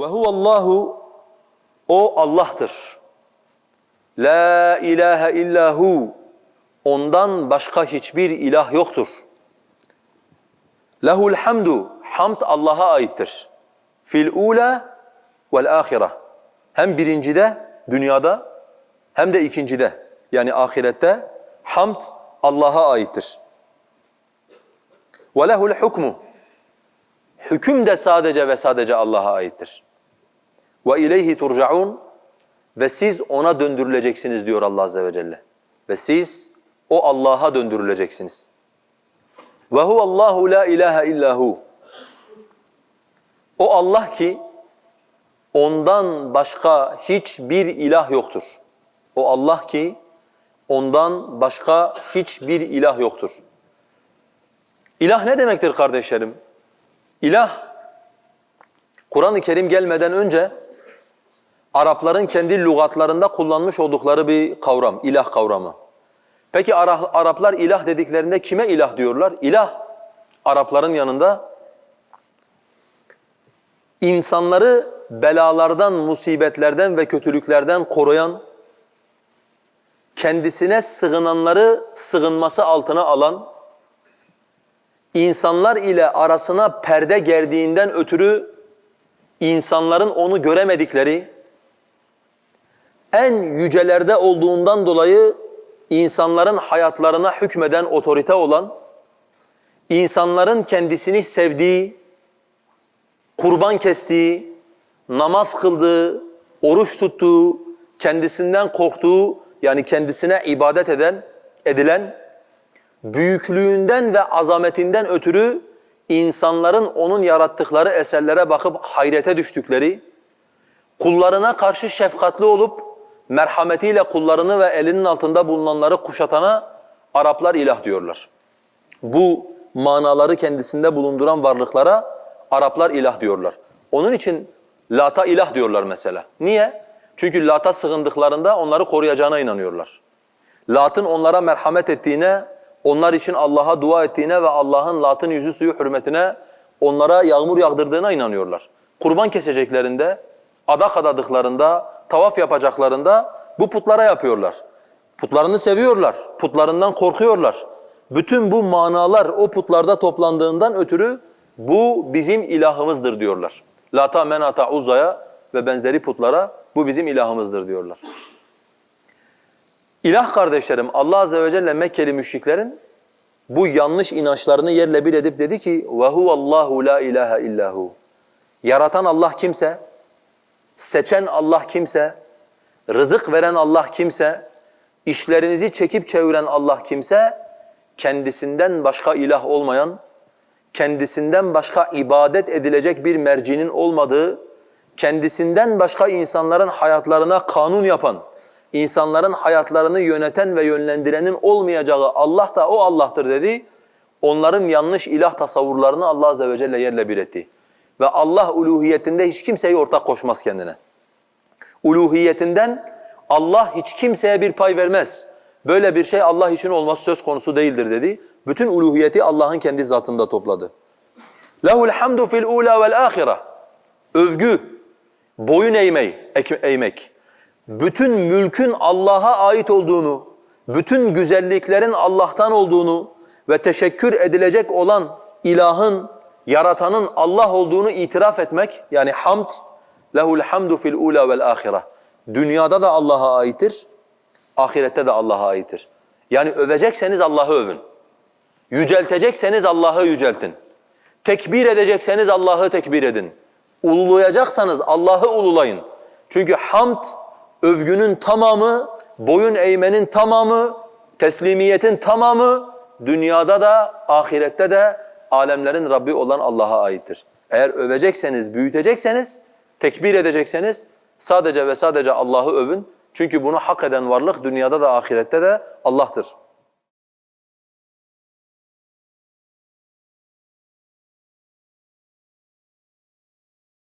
Ve huvallahu o Allah'tır. La ilahe illahu ondan başka hiçbir ilah yoktur. Lehul hamdu hamd Allah'a aittir. Fil ula vel ahireh. Hem birincide dünyada hem de ikincide yani ahirette hamd Allah'a aittir. Ve lehul hukmu hüküm de sadece ve sadece Allah'a aittir. Ve ileyhi turcaun ve siz ona döndürüleceksiniz diyor Allah azze ve celle. Ve siz o Allah'a döndürüleceksiniz. Ve huvallahu la ilahe illahu. O Allah ki ondan başka hiçbir ilah yoktur. O Allah ki ondan başka hiçbir ilah yoktur. İlah ne demektir kardeşlerim? İlah Kur'an-ı Kerim gelmeden önce Arapların kendi lügatlarında kullanmış oldukları bir kavram, ilah kavramı. Peki Ara- Araplar ilah dediklerinde kime ilah diyorlar? İlah Arapların yanında insanları belalardan, musibetlerden ve kötülüklerden koruyan, kendisine sığınanları sığınması altına alan, insanlar ile arasına perde gerdiğinden ötürü insanların onu göremedikleri, en yücelerde olduğundan dolayı insanların hayatlarına hükmeden otorite olan, insanların kendisini sevdiği, kurban kestiği, namaz kıldığı, oruç tuttuğu, kendisinden korktuğu yani kendisine ibadet eden, edilen, büyüklüğünden ve azametinden ötürü insanların onun yarattıkları eserlere bakıp hayrete düştükleri, kullarına karşı şefkatli olup merhametiyle kullarını ve elinin altında bulunanları kuşatana Araplar ilah diyorlar. Bu manaları kendisinde bulunduran varlıklara Araplar ilah diyorlar. Onun için Lat'a ilah diyorlar mesela. Niye? Çünkü Lat'a sığındıklarında onları koruyacağına inanıyorlar. Lat'ın onlara merhamet ettiğine, onlar için Allah'a dua ettiğine ve Allah'ın Lat'ın yüzü suyu hürmetine onlara yağmur yağdırdığına inanıyorlar. Kurban keseceklerinde, adak adadıklarında, tavaf yapacaklarında bu putlara yapıyorlar. Putlarını seviyorlar, putlarından korkuyorlar. Bütün bu manalar o putlarda toplandığından ötürü bu bizim ilahımızdır diyorlar. Lata, Menata, Uzza'ya ve benzeri putlara bu bizim ilahımızdır diyorlar. İlah kardeşlerim Allah azze ve celle Mekkeli müşriklerin bu yanlış inançlarını yerle bir edip dedi ki ve huvallahu la ilahe illahu. Yaratan Allah kimse, seçen Allah kimse, rızık veren Allah kimse, işlerinizi çekip çeviren Allah kimse, kendisinden başka ilah olmayan, kendisinden başka ibadet edilecek bir mercinin olmadığı, kendisinden başka insanların hayatlarına kanun yapan, insanların hayatlarını yöneten ve yönlendirenin olmayacağı Allah da o Allah'tır dedi. Onların yanlış ilah tasavvurlarını Allah azze ve celle yerle bir etti. Ve Allah uluhiyetinde hiç kimseyi ortak koşmaz kendine. Uluhiyetinden Allah hiç kimseye bir pay vermez. Böyle bir şey Allah için olması söz konusu değildir dedi. Bütün uluhiyeti Allah'ın kendi zatında topladı. Hamdu fil ula vel ahire. Övgü, boyun eğmeyi, eğmek. Bütün mülkün Allah'a ait olduğunu, bütün güzelliklerin Allah'tan olduğunu ve teşekkür edilecek olan ilahın, yaratanın Allah olduğunu itiraf etmek yani hamd lehul hamdu fil ula vel ahire. Dünyada da Allah'a aittir, ahirette de Allah'a aittir. Yani övecekseniz Allah'ı övün. Yüceltecekseniz Allah'ı yüceltin. Tekbir edecekseniz Allah'ı tekbir edin. Ululayacaksanız Allah'ı ululayın. Çünkü hamd övgünün tamamı, boyun eğmenin tamamı, teslimiyetin tamamı dünyada da ahirette de alemlerin Rabbi olan Allah'a aittir. Eğer övecekseniz, büyütecekseniz, tekbir edecekseniz sadece ve sadece Allah'ı övün. Çünkü bunu hak eden varlık dünyada da ahirette de Allah'tır.